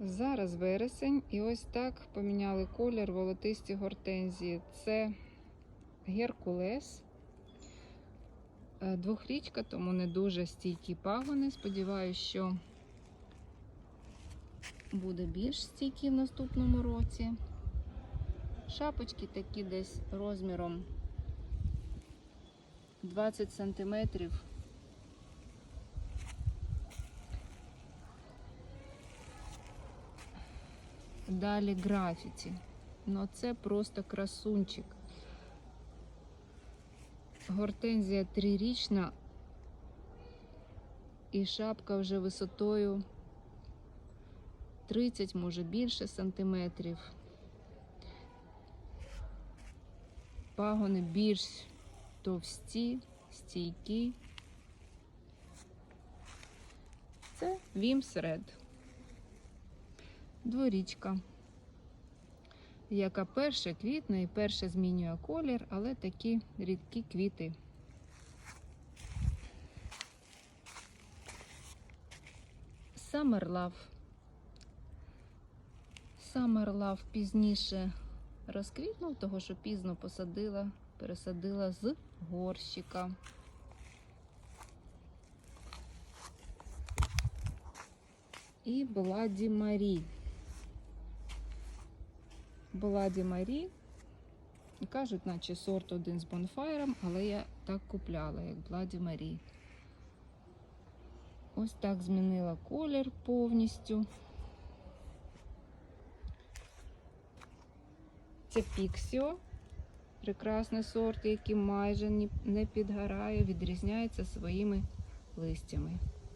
Зараз вересень, і ось так поміняли колір волотисті гортензії. Це Геркулес. Е, Двохрічка, тому не дуже стійкі пагони. Сподіваюсь, що буде більш стійкі в наступному році. Шапочки такі десь розміром 20 сантиметрів. Далі графіті. Ну це просто красунчик. Гортензія трирічна і шапка вже висотою 30, може більше сантиметрів. Пагони більш товсті, стійкі. Це Вімс Ред. Дворічка, яка перша квітне і перша змінює колір, але такі рідкі квіти. Summer Love. Summer Love пізніше розквітнув, того що пізно посадила, пересадила з горщика. І Бладі Марі. Бладі Марі. Кажуть, наче сорт один з бонфайром, але я так купляла, як Бладі Марі. Ось так змінила колір повністю. Це Піксіо. Прекрасний сорт, який майже не підгорає, відрізняється своїми листями.